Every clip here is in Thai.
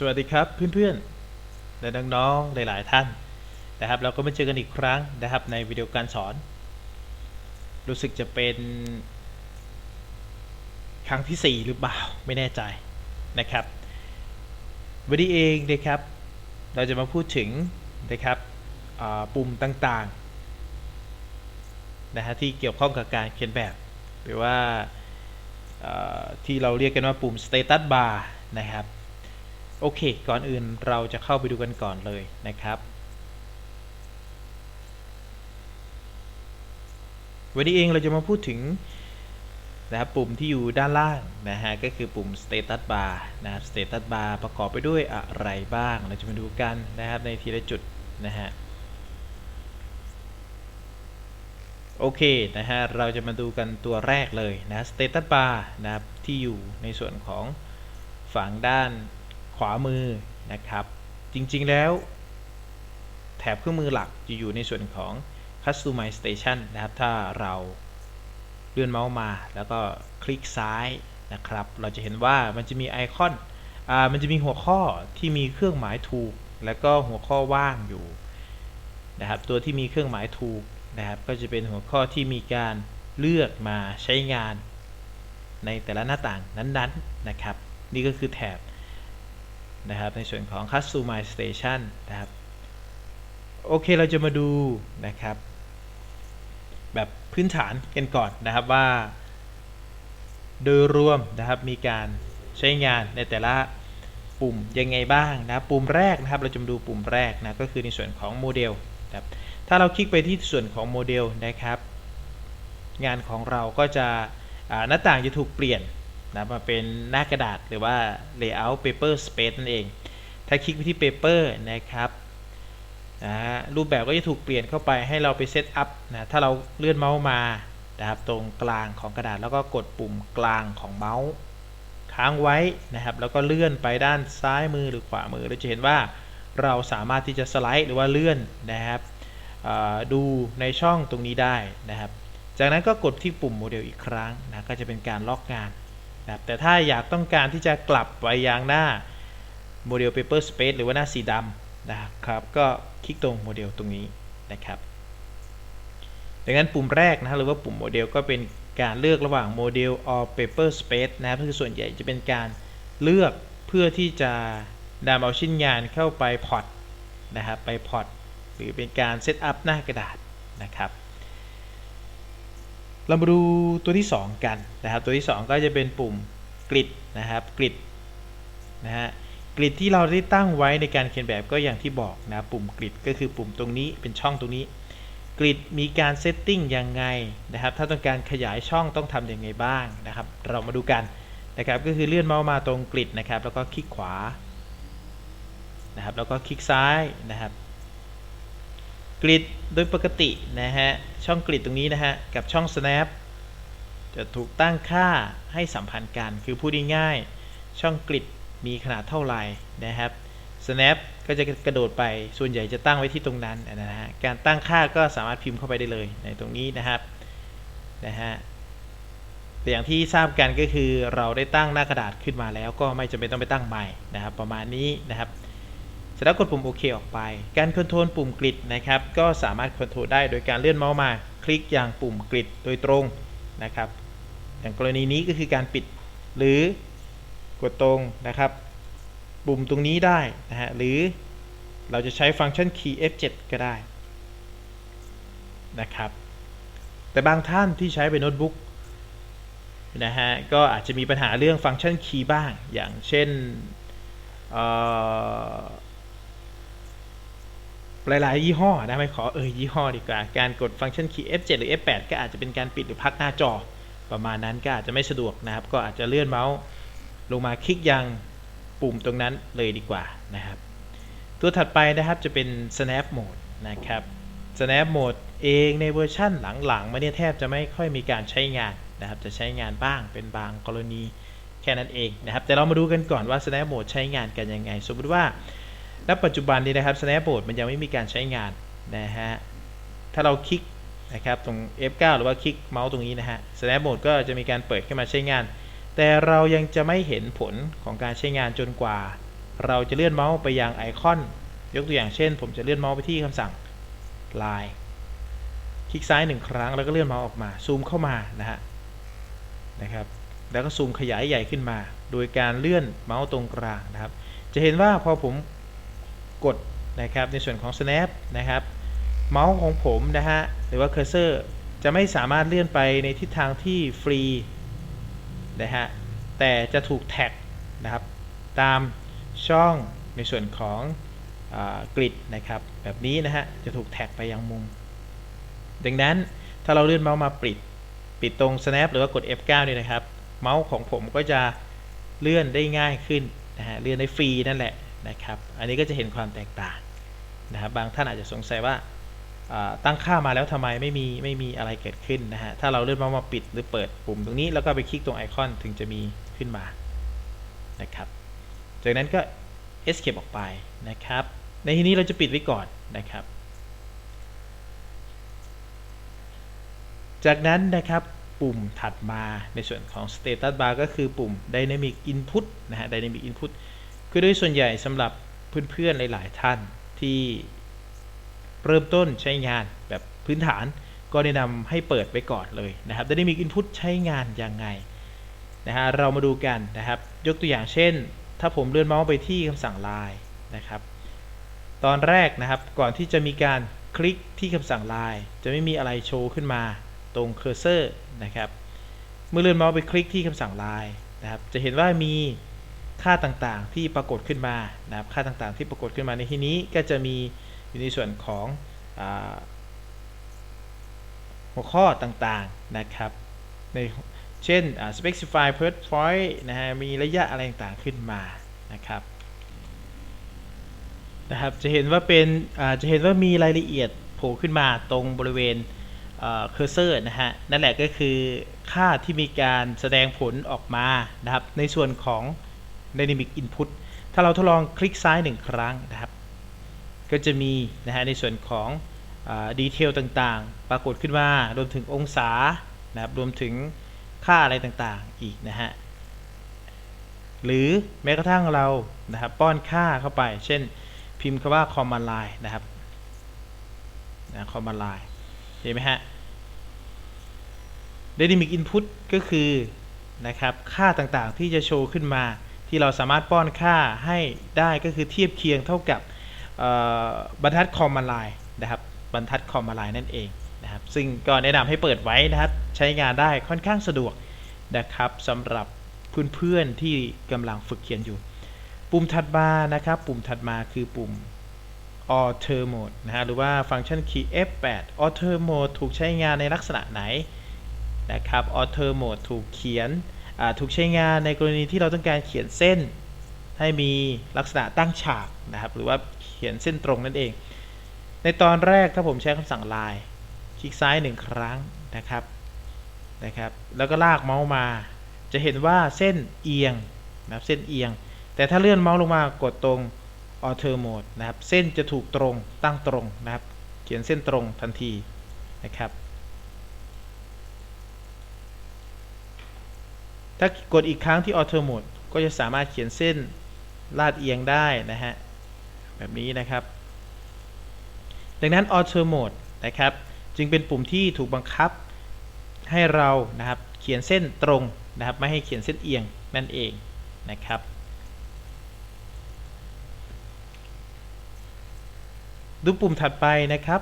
สวัสดีครับเพื่อนๆ และน้องๆ หลายๆท่านนะครับ เราก็มาเจอกันอีกครั้งนะครับในวิดีโอการสอน รู้สึกจะเป็น ครั้งที่ 4 หรือเปล่าไม่แน่ใจนะครับ วันนี้เองนะครับ เราจะมาพูดถึงนะครับปุ่มต่างๆนะฮะที่เกี่ยวข้องกับการเขียนแบบ หรือว่าอ่าที่เราเรียกกันว่าปุ่ม status bar นะครับ โอเค ก่อนอื่นเราจะเข้าไปดูกันก่อนเลยนะครับ วันนี้เองเราจะมาพูดถึงนะครับปุ่มที่อยู่ด้านล่างนะฮะก็คือปุ่ม status bar นะครับ status bar ประกอบไปด้วยอะไรบ้าง เราจะมาดูกันนะครับในทีละจุดนะฮะโอเคนะฮะเราจะมาดูกันตัวแรกเลยนะ status bar นะครับที่อยู่ในส่วนของฝั่งด้าน ขวามือนะครับ จริงๆแล้ว แถบเครื่องมือหลักจะอยู่ในส่วนของ customization นะครับ ถ้าเราเลื่อนเมาส์มา แล้วก็คลิกซ้ายนะครับ เราจะเห็นว่ามันจะมีไอคอนอ่ามันจะมีหัวข้อที่มีเครื่องหมายถูก แล้วก็หัวข้อว่างอยู่นะครับ ตัวที่มีเครื่องหมายถูกนะครับ ก็จะเป็นหัวข้อที่มีการเลือกมาใช้งานในแต่ละหน้าต่างนั้นๆนะครับ นี่ก็คือแถบ นะครับในส่วนของ customization นะครับโอเคเราจะมาดูนะครับ แบบพื้นฐานกันก่อนนะครับว่า โดยรวมนะครับมีการใช้งานในแต่ละปุ่มยังไงบ้างนะปุ่มแรกนะครับเราจะมาดูปุ่มแรกนะก็คือในส่วนของโมเดลนะครับถ้าเราคลิกไปที่ส่วนของโมเดลนะครับ งานของเราก็จะหน้าต่างจะถูกเปลี่ยน นะมาเป็นหน้ากระดาษหรือว่า layout paper space นั่นเอง ถ้าคลิกไปที่ paper นะครับนะรูปแบบก็จะถูกเปลี่ยนเข้าไปให้เราไปเซตอัพนะถ้าเราเลื่อนเมาส์มานะครับตรงกลางของกระดาษแล้วก็กดปุ่มกลางของเมาส์ค้างไว้นะครับ แล้วก็เลื่อนไปด้านซ้ายมือหรือขวามือเราจะเห็นว่าเราสามารถที่จะสไลด์หรือว่าเลื่อนนะครับดูในช่องตรงนี้ได้นะครับ จากนั้นก็กดที่ปุ่มโมเดลอีกครั้งนะก็จะเป็นการล็อกงาน นะครับแต่ถ้าอยากต้องการที่จะกลับไปยังหน้าโมเดล Paper Space หรือว่าหน้าสีดำนะครับ ก็คลิกตรงโมเดลตรงนี้นะครับดังนั้นปุ่มแรกนะหรือว่าปุ่มโมเดลก็เป็นการเลือกระหว่างโมเดล or paper space นะครับคือส่วนใหญ่จะเป็นการเลือกเพื่อที่จะนำเอาชิ้นงานเข้าไปพอร์ตนะครับไปพอร์ตหรือเป็นการเซตอัพหน้ากระดาษนะครับ เรามาดูตัวที่ 2 กันนะครับ ตัวที่ 2 ก็จะเป็นปุ่มกริดนะครับกริดนะฮะกริดที่เราได้ตั้งไว้ในการเขียนแบบก็อย่างที่บอกนะปุ่มกริดก็คือปุ่มตรงนี้เป็นช่องตรงนี้กริดมีการเซตติ้งยังไงนะครับ ถ้าต้องการขยายช่องต้องทำยังไงบ้างนะครับ เรามาดูกันนะครับก็คือเลื่อนเมาส์มาตรงกริดนะครับ แล้วก็คลิกขวานะครับแล้วก็คลิกซ้ายนะครับ กริดโดยปกตินะฮะช่องกริดตรงนี้นะฮะกับช่อง snap จะถูกตั้งค่าให้สัมพันธ์กันคือพูดง่ายๆช่องกริดมีขนาดเท่าไหร่นะครับ snap ก็จะกระโดดไปส่วนใหญ่จะตั้งไว้ที่ตรงนั้นนะฮะการตั้งค่าก็สามารถพิมพ์เข้าไปได้เลยในตรงนี้นะครับนะฮะแต่อย่างที่ทราบกันก็คือเราได้ตั้งหน้ากระดาษขึ้นมาแล้วก็ไม่จำเป็นต้องไปตั้งใหม่นะครับ ประมาณนี้นะครับ สร็จแล้วกดปุ่มโอเคออกไป การคอนโทรลปุ่มกริดนะครับ ก็สามารถคอนโทรลได้โดยการเลื่อนเมาส์มา คลิกอย่างปุ่มกริดโดยตรงนะครับ อย่างกรณีนี้ก็คือการปิด หรือกดตรงนะครับ ปุ่มตรงนี้ได้นะฮะ หรือเราจะใช้ฟังก์ชัน key F7 ก็ได้นะครับ แต่บางท่านที่ใช้เป็นโน้ตบุ๊กนะฮะ ก็อาจจะมีปัญหาเรื่องฟังก์ชัน key บ้าง อย่างเช่นเอ่อ หลาย ๆ ยี่ห้อนะไม่ขอเอ่ยยี่ห้อดีกว่า การกดฟังก์ชัน key F7 หรือ F8 ก็อาจจะเป็นการปิดหรือพักหน้าจอ ประมาณนั้นก็อาจจะไม่สะดวกนะครับ ก็อาจจะเลื่อนเมาส์ลงมาคลิกยังปุ่มตรงนั้นเลยดีกว่านะครับ ตัวถัดไปนะครับจะเป็น snap mode นะครับ snap mode เองในเวอร์ชั่นหลัง ๆ มาเนี่ยแทบจะไม่ค่อยมีการใช้งานนะครับ จะใช้งานบ้างเป็นบางกรณีแค่นั้นเองนะครับ แต่เรามาดูกันก่อนว่า snap mode ใช้งานกันยังไง สมมติว่า ณปัจจุบันนี้นะครับ snap mode มันยังไม่มีการใช้งานนะฮะ ถ้าเราคลิกนะครับตรง F9 หรือว่าคลิกเมาส์ตรงนี้นะฮะ snap mode ก็จะมีการเปิดขึ้นมาใช้งาน แต่เรายังจะไม่เห็นผลของการใช้งานจนกว่า เราจะเลื่อนเมาส์ไปยังไอคอน ยกตัวอย่างเช่น ผมจะเลื่อนเมาส์ไปที่คำสั่ง line คลิกซ้ายหนึ่งครั้งแล้วก็เลื่อนเมาส์ออกมา ซูมเข้ามานะฮะนะครับ แล้วก็ซูมขยายใหญ่ขึ้นมา โดยการเลื่อนเมาส์ตรงกลางนะครับ จะเห็นว่าพอผม กดนะครับในส่วนของ snap นะครับเมาส์ของผมนะฮะหรือว่าเคอร์เซอร์จะไม่สามารถเลื่อนไปในทิศทางที่ฟรีนะฮะแต่จะถูกแท็กนะครับตามช่องในส่วนของกริดนะครับแบบนี้นะฮะจะถูกแท็กไปยังมุม ดังนั้นถ้าเราเลื่อนเมาส์มาปิด ปิดตรง snap หรือว่ากด F9 เนี่ยนะครับ เมาส์ของผมก็จะเลื่อนได้ง่ายขึ้นนะฮะเลื่อนได้ฟรีนั่นแหละ นะครับ อันนี้ก็จะเห็นความแตกต่างนะครับ บางท่านอาจจะสงสัยว่าตั้งค่ามาแล้วทำไมไม่มีไม่มีอะไรเกิดขึ้นนะฮะ ถ้าเราเลื่อนเมาส์มาปิดหรือเปิดปุ่มตรงนี้แล้วก็ไปคลิกตรงไอคอนถึงจะมีขึ้นมานะครับ จากนั้นก็ escape ออกไปนะครับ ในที่นี้เราจะปิดไว้ก่อนนะครับ จากนั้นนะครับปุ่มถัดมาในส่วนของ status bar ก็คือปุ่ม dynamic input นะฮะ dynamic input คือโดยส่วนใหญ่สำหรับเพื่อนๆหลาย ๆ ท่านที่เริ่มต้นใช้งานแบบพื้นฐานก็แนะนำให้เปิดไว้ก่อนเลยนะครับ dynamic input ใช้งานยังไงนะฮะเรามาดูกันนะครับ ยกตัวอย่างเช่น ถ้าผมเลื่อนเมาส์ไปที่คำสั่ง line นะครับ ตอนแรกนะครับก่อนที่จะมีการคลิกที่คำสั่ง line จะไม่มีอะไรโชว์ขึ้นมาตรงเคอร์เซอร์นะครับ เมื่อเลื่อนเมาส์ไปคลิกที่คำสั่ง line นะครับ จะเห็นว่ามี ค่าต่างๆที่ปรากฏขึ้นมานะครับค่าต่างๆที่ปรากฏขึ้นมาในที่นี้ก็จะมีอยู่ในส่วนของอหัวข้อต่างๆนะครับในเช่น specify per point นะฮะมีระยะอะไรต่างๆขึ้นมานะครับนะครับจะเห็นว่าเป็นจะเห็นว่ามีรายละเอียดโผล่ขึ้นมาตรงบริเวณเคอร์เซอร์นะฮะนั่นแหละก็คือค่าที่มีการแสดงผลออกมานะครับในส่วนของ Dynamic Input ถ้าเราทดลองคลิกซ้ายหนึ่งครั้งนะครับ ก็จะมีนะฮะในส่วนของดีเทลต่างๆ ปรากฏขึ้นมารวมถึงองศานะครับรวมถึงค่าอะไรต่างๆอีกนะฮะหรือแม้กระทั่งเรานะครับป้อนค่าเข้าไป เช่นพิมพ์คำว่า command line นะครับนะ command line เห็นไหมฮะ Dynamic Input ก็คือนะครับค่าต่างๆที่จะโชว์ขึ้นมา ที่เราสามารถป้อนค่าให้ได้ก็คือเทียบเคียงเท่ากับบรรทัด command line นะครับบรรทัด command line นั่นเองนะครับซึ่งก็แนะนำให้เปิดไว้นะครับใช้งานได้ค่อนข้างสะดวกนะครับสำหรับเพื่อนๆที่กำลังฝึกเขียนอยู่ ปุ่มถัดมานะครับปุ่มถัดมาคือปุ่ม Author Mode นะฮะหรือว่าฟังก์ชันคีย์ F8 Author Mode ถูกใช้งานในลักษณะไหนนะครับ Author Mode ถูกเขียน ถูกใช้งานในกรณีที่เราต้องการเขียนเส้นให้มีลักษณะตั้งฉากนะครับ หรือว่าเขียนเส้นตรงนั่นเอง ในตอนแรกถ้าผมใช้คำสั่ง line คลิกซ้ายหนึ่งครั้งนะครับนะครับ แล้วก็ลากเมาส์มา จะเห็นว่าเส้นเอียงนะครับเส้นเอียง แต่ถ้าเลื่อนเมาส์ลงมากดตรง Author Mode นะครับ เส้นจะถูกตรงตั้งตรงนะครับ เขียนเส้นตรงทันทีนะครับ ถ้ากดอีกครั้งที่ Author Mode ก็จะสามารถเขียนเส้นลาดเอียงได้นะฮะ แบบนี้นะครับ ดังนั้น Author Mode นะครับ จึงเป็นปุ่มที่ถูกบังคับให้เรานะครับเขียนเส้นตรงนะครับ ไม่ให้เขียนเส้นเอียงนั่นเองนะครับดูปุ่มถัดไปนะครับ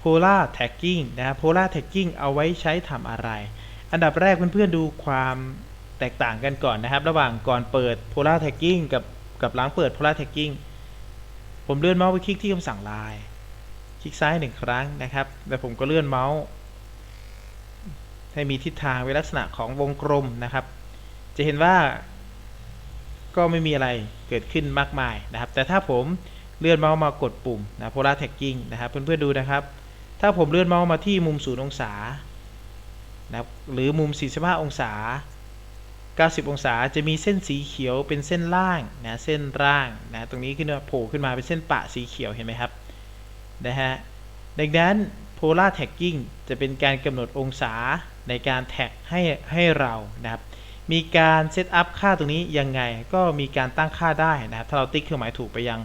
polar tagging นะ polar tagging เอาไว้ใช้ทำอะไร อันดับแรกเพื่อนๆดูความแตกต่างกันก่อนนะครับ ระหว่างก่อนเปิด polar tagging กับกับหลังเปิด polar tagging ผมเลื่อนเมาส์ไปคลิกที่คำสั่ง line คลิกซ้ายหนึ่งครั้งนะครับแล้วผมก็เลื่อนเมาส์ ให้มีทิศทางเป็นลักษณะของวงกลมนะครับ จะเห็นว่าก็ไม่มีอะไรเกิดขึ้นมากมายนะครับ แต่ถ้าผมเลื่อนเมาส์มากดปุ่มนะ polar tagging นะครับ เพื่อนๆดูนะครับ ถ้าผมเลื่อนเมาส์มาที่มุม0องศา นะครับหรือมุม 45 องศา 90 องศาจะมีเส้นสีเขียวเป็นเส้นล่างนะเส้นล่างนะตรงนี้ขึ้นมาโผล่ขึ้นมาเป็นเส้นปะสีเขียวเห็นไหมครับนะฮะดังนั้น polar tagging จะเป็นการกำหนดองศาในการแท็กให้ให้เรานะครับมีการเซตอัพค่าตรงนี้ยังไงก็มีการตั้งค่าได้นะครับถ้าเราติ๊กเครื่องหมายถูกไปยัง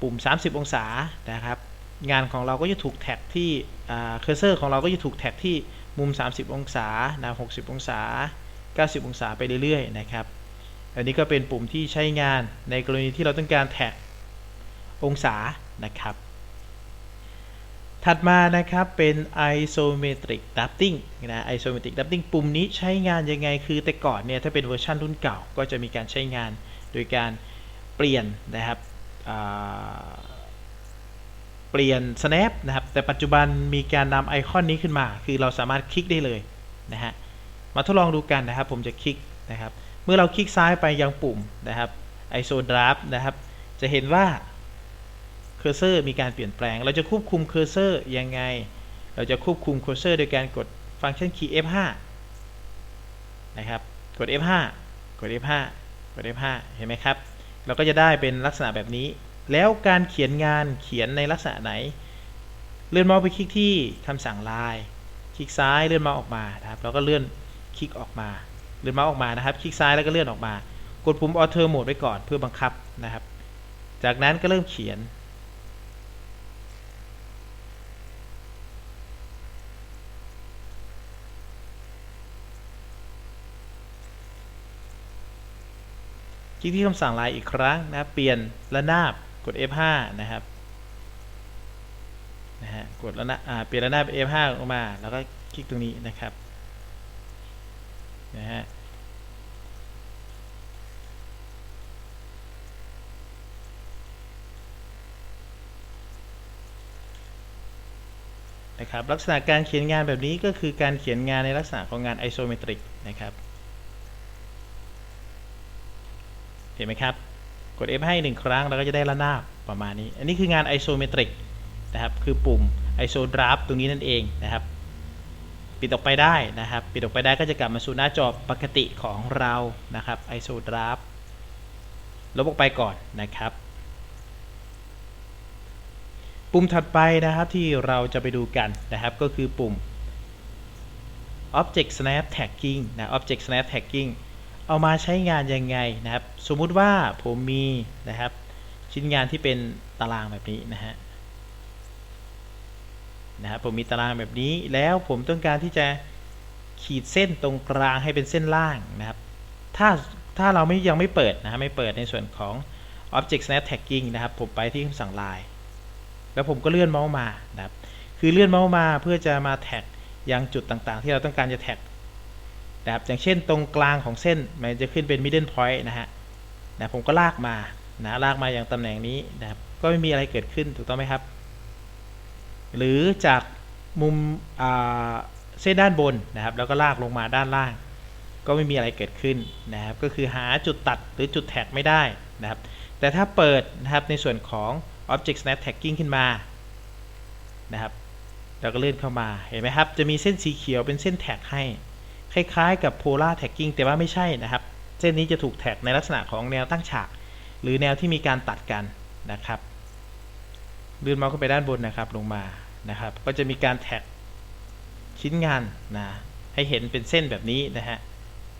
ปุ่ม 30 องศานะครับ งานของเราก็จะถูกแท็กที่เคอร์เซอร์ของเราก็จะถูกแท็กที่ มุม 30 องศานะ60 องศา 90 องศาไปเรื่อยๆนะครับ อันนี้ก็เป็นปุ่มที่ใช้งานในกรณีที่เราต้องการแท็กองศานะครับ ถัดมานะครับเป็น isometric drafting นะ isometric drafting ปุ่มนี้ใช้งานยังไงคือแต่ก่อนเนี่ยถ้าเป็นเวอร์ชันรุ่นเก่าก็จะมีการใช้งานโดยการเปลี่ยนนะครับเปลี่ยน snap นะครับ แต่ปัจจุบันมีการนำไอคอนนี้ขึ้นมา คือเราสามารถคลิกได้เลยนะฮะ มาทดลองดูกันนะครับ ผมจะคลิกนะครับ เมื่อเราคลิกซ้ายไปยังปุ่มนะครับ iso draft นะครับ จะเห็นว่าเคอร์เซอร์มีการเปลี่ยนแปลง เราจะควบคุมเคอร์เซอร์ยังไง เราจะควบคุมเคอร์เซอร์โดยการกดฟังก์ชันคีย์ F5 นะครับ กด F5 กด F5 กด F5 เห็นไหมครับ เราก็จะได้เป็นลักษณะแบบนี้ แล้วการเขียนงานเขียนในลักษณะไหน เลื่อนเมาส์ไปคลิกที่คำสั่งลายคลิกซ้ายเลื่อนเมาส์ออกมาครับแล้วก็เลื่อนคลิกออกมา เลื่อนเมาส์ออกมานะครับ คลิกซ้ายแล้วก็เลื่อนออกมา กดปุ่ม Auto Mode ไว้ก่อนเพื่อบังคับนะครับ จากนั้นก็เริ่มเขียน คลิกที่คำสั่งลายอีกครั้งนะครับเปลี่ยนระนาบกด F5 นะครับ นะฮะกดระนาบอ่าเปลี่ยนระนาบ F5 ออกมา แล้วก็คลิกตรงนี้นะครับนะฮะนะครับลักษณะการเขียนงานแบบนี้ก็คือการเขียนงานในลักษณะของงานไอโซเมตริกนะครับเห็นไหมครับ กด F ให้หนึ่งครั้งเราก็จะได้ระนาบประมาณนี้ อันนี้คืองานไอโซเมตริก นะครับคือปุ่มไอโซดราฟตรงนี้นั่นเองนะครับปิดออกไปได้นะครับปิดออกไปได้ก็จะกลับมาสู่หน้าจอปกติของเรานะครับไอโซดราฟลบออกไปก่อนนะครับ ปุ่มถัดไปนะครับที่เราจะไปดูกันนะครับก็คือปุ่ม Object Snap Tagging นะ Object Snap Tagging เอามาใช้งานยังไงนะครับ สมมุติว่าผมมีนะครับชิ้นงานที่เป็นตารางแบบนี้นะฮะ นะครับผมมีตารางแบบนี้แล้วผมต้องการที่จะขีดเส้นตรงกลางให้เป็นเส้นล่างนะครับ ถ้าถ้าเราไม่ยังไม่เปิดนะฮะไม่เปิดในส่วนของ Object Snap Tagging นะครับ ผมไปที่คำสั่งลายแล้วผมก็เลื่อนเมาส์มานะครับ คือเลื่อนเมาส์มาเพื่อจะมาแท็กยังจุดต่างๆ ที่เราต้องการจะแท็กนะครับอย่างเช่นตรงกลางของเส้นมันจะขึ้นเป็น middle point นะฮะนะผมก็ลากมานะลากมาอย่างตำแหน่งนี้นะครับ ก็ไม่มีอะไรเกิดขึ้นถูกต้องไหมครับ หรือจากมุมเส้นด้านบนนะครับ แล้วก็ลากลงมาด้านล่าง ก็ไม่มีอะไรเกิดขึ้นนะครับ ก็คือหาจุดตัดหรือจุดแท็กไม่ได้นะครับ แต่ถ้าเปิดนะครับในส่วนของ Object Snap Tagging ขึ้นมานะครับเราก็เลื่อนเข้ามาเห็นไหมครับ จะมีเส้นสีเขียวเป็นเส้นแท็กให้ คล้ายๆ กับ Polar Tagging แต่ว่าไม่ใช่นะครับ เส้นนี้จะถูกแท็กในลักษณะของแนวตั้งฉาก หรือแนวที่มีการตัดกันนะครับเลื่อนเมาส์ขึ้นไปด้านบนนะครับลงมา นะครับ ก็จะมีการแท็กชิ้นงานนะให้เห็นเป็นเส้นแบบนี้นะฮะ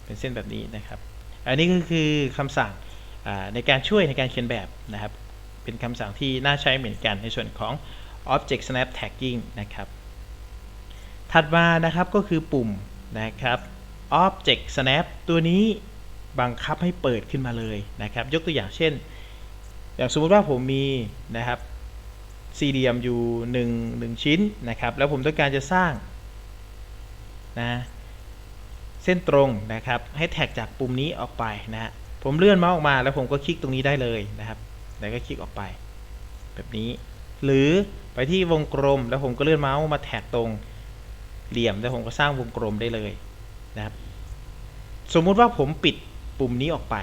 เป็นเส้นแบบนี้นะครับ อันนี้ก็คือคำสั่งในการช่วยในการเขียนแบบนะครับ เป็นคำสั่งที่น่าใช้เหมือนกันในส่วนของ Object Snap Tagging นะครับ ถัดมานะครับก็คือปุ่มนะครับ Object Snap ตัวนี้บังคับให้เปิดขึ้นมาเลยนะครับ ยกตัวอย่างเช่น อย่างสมมติว่าผมมีนะครับ สี่เหลี่ยมอยู่1 1ชิ้นนะครับ แล้วผมต้องการจะสร้างนะเส้นตรงนะครับ ให้แท็กจากปุ่มนี้ออกไปนะฮะผมเลื่อนเมาส์ออกมาแล้วผมก็คลิกตรงนี้ได้เลยนะครับ แล้วก็คลิกออกไป แบบนี้ หรือไปที่วงกลมแล้วผมก็เลื่อนเมาส์มาแท็กตรงเหลี่ยมแล้วผมก็สร้างวงกลมได้เลยนะครับ สมมุติว่าผมปิดปุ่มนี้ออกไป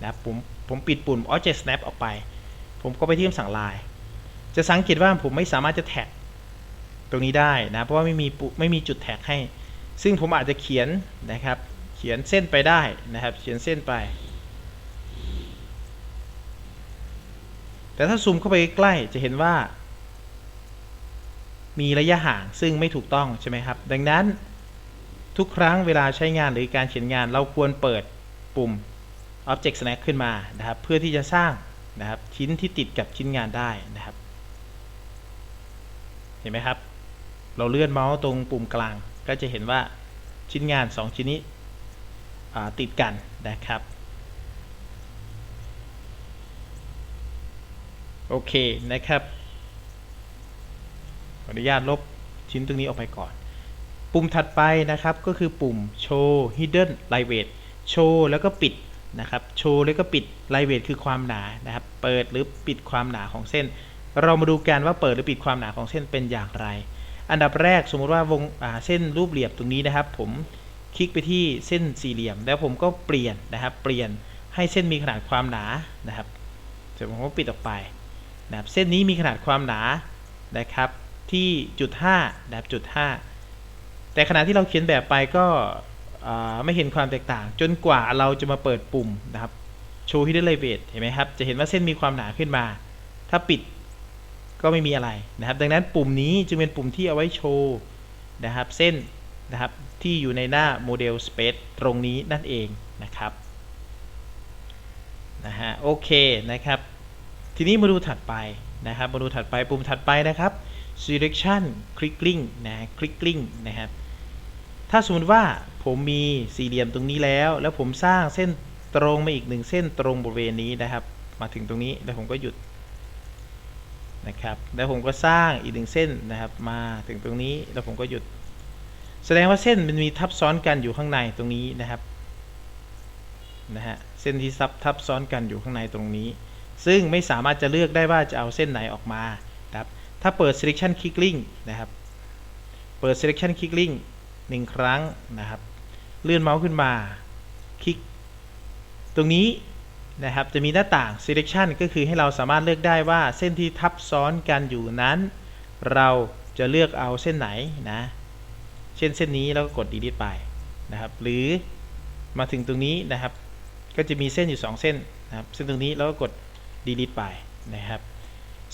นะครับผมผมปิดปุ่ม Object Snap ออกไป ผมก็ไปที่คำสั่งลาย จะสังเกตว่าผมไม่สามารถจะแท็กตรงนี้ได้นะเพราะว่าไม่มีไม่มีจุดแท็กให้ ซึ่งผมอาจจะเขียนนะครับ เขียนเส้นไปได้นะครับ เขียนเส้นไป แต่ถ้าซูมเข้าไปใกล้จะเห็นว่า มีระยะห่างซึ่งไม่ถูกต้องใช่ไหมครับ ดังนั้นทุกครั้งเวลาใช้งานหรือการเขียนงานเราควรเปิดปุ่ม Object Snack ขึ้นมานะครับ เพื่อที่จะสร้างนะครับชิ้นที่ติดกับชิ้นงานได้นะครับ เห็นไหมครับ เราเลื่อนเมาส์ตรงปุ่มกลาง ก็จะเห็นว่าชิ้นงาน 2 ชิ้นนี้ติดกันนะครับ โอเคนะครับขออนุญาตลบชิ้นตรงนี้ออกไปก่อน ปุ่มถัดไปนะครับก็คือปุ่ม show hidden light weight show แล้วก็ปิดนะครับ show แล้วก็ปิด light weight คือความหนานะครับ เปิดหรือปิดความหนาของเส้น เรามาดูกันว่าเปิดหรือปิดความหนาของเส้นเป็นอย่างไร อันดับแรกสมมุติว่าวงาเส้นรูปเหลี่ยมตรงนี้นะครับ ผมคลิกไปที่เส้นสี่เหลี่ยม แล้วผมก็เปลี่ยนนะครับ เปลี่ยนให้เส้นมีขนาดความหนานะครับเสร็จผมก็ปิดออกไปนะครับเส้นนี้มีขนาดความหนานะครับ ที่จุด5นะครับจุด5แต่ขณะที่เราเขียนแบบไปก็ไม่เห็นความแตกต่าง จนกว่าเราจะมาเปิดปุ่มนะครับ show hidden l i v e t เห็นไหมครับ จะเห็นว่าเส้นมีความหนาขึ้นมา ถ้าปิด ก็ไม่มีอะไรนะครับ ดังนั้นปุ่มนี้จึงเป็นปุ่มที่เอาไว้โชว์นะครับ เส้นนะครับที่อยู่ในหน้า Model Space ตรงนี้นั่นเองนะครับนะฮะโอเคนะครับ ทีนี้มาดูถัดไปนะครับมาดูถัดไปปุ่มถัดไปนะครับ selection clicking นะ clicking นะครับ ถ้าสมมติว่าผมมีสี่เหลี่ยมตรงนี้แล้ว แล้วผมสร้างเส้นตรงมาอีกหนึ่งเส้นตรงบริเวณนี้นะครับ มาถึงตรงนี้แล้วผมก็หยุด นะครับ แล้วผมก็สร้างอีกหนึ่งเส้นนะครับ มาถึงตรงนี้แล้วผมก็หยุด แสดงว่าเส้นมันมีทับซ้อนกันอยู่ข้างในตรงนี้นะครับนะฮะเส้นที่ซับทับซ้อนกันอยู่ข้างในตรงนี้ ซึ่งไม่สามารถจะเลือกได้ว่าจะเอาเส้นไหนออกมาครับถ้าเปิด selection clicking นะครับ เปิด selection clicking หนึ่งครั้งนะครับ เลื่อนเมาส์ขึ้นมา คลิก ตรงนี้ นะครับจะมีหน้าต่าง selection ก็คือให้เราสามารถเลือกได้ว่าเส้นที่ทับซ้อนกันอยู่นั้น เราจะเลือกเอาเส้นไหนนะ เช่นเส้นนี้แล้วก็กด delete ไปนะครับ หรือมาถึงตรงนี้นะครับ ก็จะมีเส้นอยู่ 2 เส้นนะครับ เส้นตรงนี้แล้วก็กด delete ไปนะครับ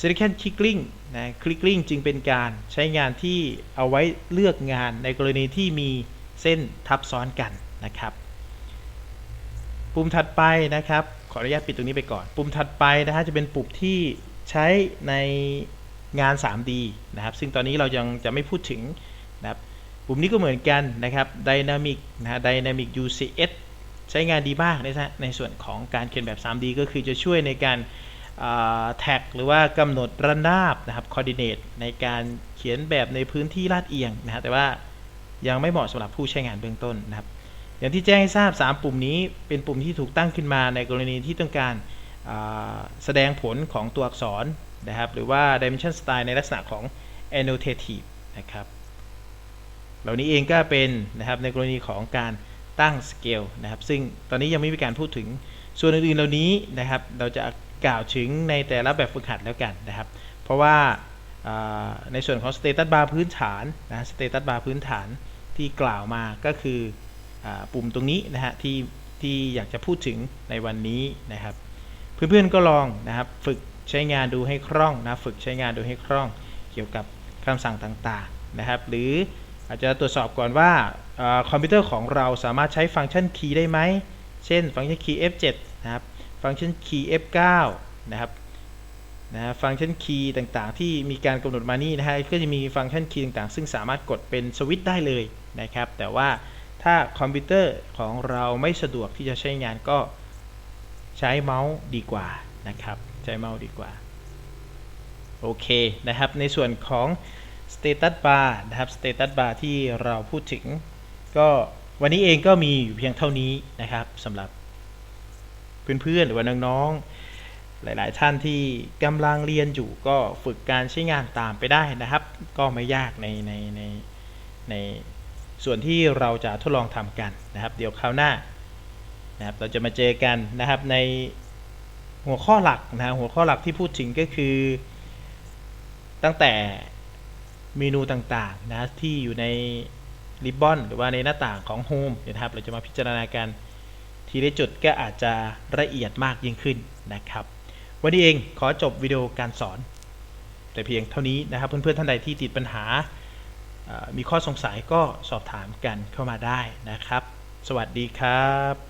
selection clicking นะ clicking จึงเป็นการใช้งานที่เอาไว้เลือกงานในกรณีที่มีเส้นทับซ้อนกันนะครับ ปุ่มถัดไปนะครับ ออนุญาตปิดตรงนี้ไปก่อน ปุ่มถัดไปนะฮะจะเป็นปุ่มที่ใช้ในงาน 3D นะครับ ซึ่งตอนนี้เรายังจะไม่พูดถึงนะครับปุ่มนี้ก็เหมือนกันนะครับ Dynamic นะฮะ Dynamic UCS ใช้งานดีมากในในส่วนของการเขียนแบบ 3D ก็คือจะช่วยในการแท็กหรือว่ากำหนดระนาบนะครับ coordinate ในการเขียนแบบในพื้นที่ลาดเอียงนะฮะแต่ว่ายังไม่เหมาะสำหรับผู้ใช้งานเบื้องต้นนะครับ อย่างที่แจ้งให้ทราบ 3 ปุ่มนี้เป็นปุ่มที่ถูกตั้งขึ้นมาในกรณีที่ต้องการแสดงผลของตัวอักษรนะครับ หรือว่า dimension style ในลักษณะของ annotative นะครับ เหล่านี้เองก็เป็นนะครับในกรณีของการตั้ง scale นะครับ ซึ่งตอนนี้ยังไม่มีการพูดถึง ส่วนอื่นๆเหล่านี้นะครับ เราจะกล่าวถึงในแต่ละแบบฝึกหัดแล้วกันนะครับ เพราะว่าในส่วนของ status bar พื้นฐานนะ status bar พื้นฐานที่กล่าวมาก็คืออ ปุ่มตรงนี้นะฮะที่ที่อยากจะพูดถึงในวันนี้นะครับ เพื่อนๆก็ลองนะครับฝึกใช้งานดูให้คล่องนะฝึกใช้งานดูให้คล่องเกี่ยวกับคำสั่งต่างๆนะครับ หรืออาจจะตรวจสอบก่อนว่าคอมพิวเตอร์ของเราสามารถใช้ฟังก์ชันคีย์ได้ไหม เช่นฟังก์ชันคีย์ F7 นะครับ ฟังก์ชันคีย์ F9 นะครับนะฟังก์ชันคีย์ต่างๆ ที่มีการกำหนดมานี่นะฮะก็จะมีฟังก์ชันคีย์ต่างๆ ซึ่งสามารถกดเป็นสวิตช์ได้เลยนะครับ แต่ว่า ถ้าคอมพิวเตอร์ของเราไม่สะดวกที่จะใช้งานก็ใช้เมาส์ดีกว่านะครับ ใช้เมาส์ดีกว่า โอเคนะครับ ในส่วนของ status bar นะครับ status bar ที่เราพูดถึง ก็วันนี้เองก็มีอยู่เพียงเท่านี้นะครับสำหรับเพื่อนๆหรือว่าน้องๆ หลายๆท่านที่กำลังเรียนอยู่ก็ฝึกการใช้งานตามไปได้นะครับ ก็ไม่ยากในในในใน ส่วนที่เราจะทดลองทำกันนะครับ เดี๋ยวคราวหน้านะครับเราจะมาเจอกันนะครับในหัวข้อหลักนะหัวข้อหลักที่พูดถึงก็คือ ตั้งแต่เมนูต่างๆนะที่อยู่ในริบบอนหรือว่าในหน้าต่างของ Home นะครับ เราจะมาพิจารณากันทีละจุดก็อาจจะละเอียดมากยิ่งขึ้นนะครับ วันนี้เองขอจบวิดีโอการสอน แต่เพียงเท่านี้นะครับ เพื่อนๆท่านใดที่ติดปัญหา มีข้อสงสัยก็สอบถามกันเข้ามาได้นะครับ สวัสดีครับ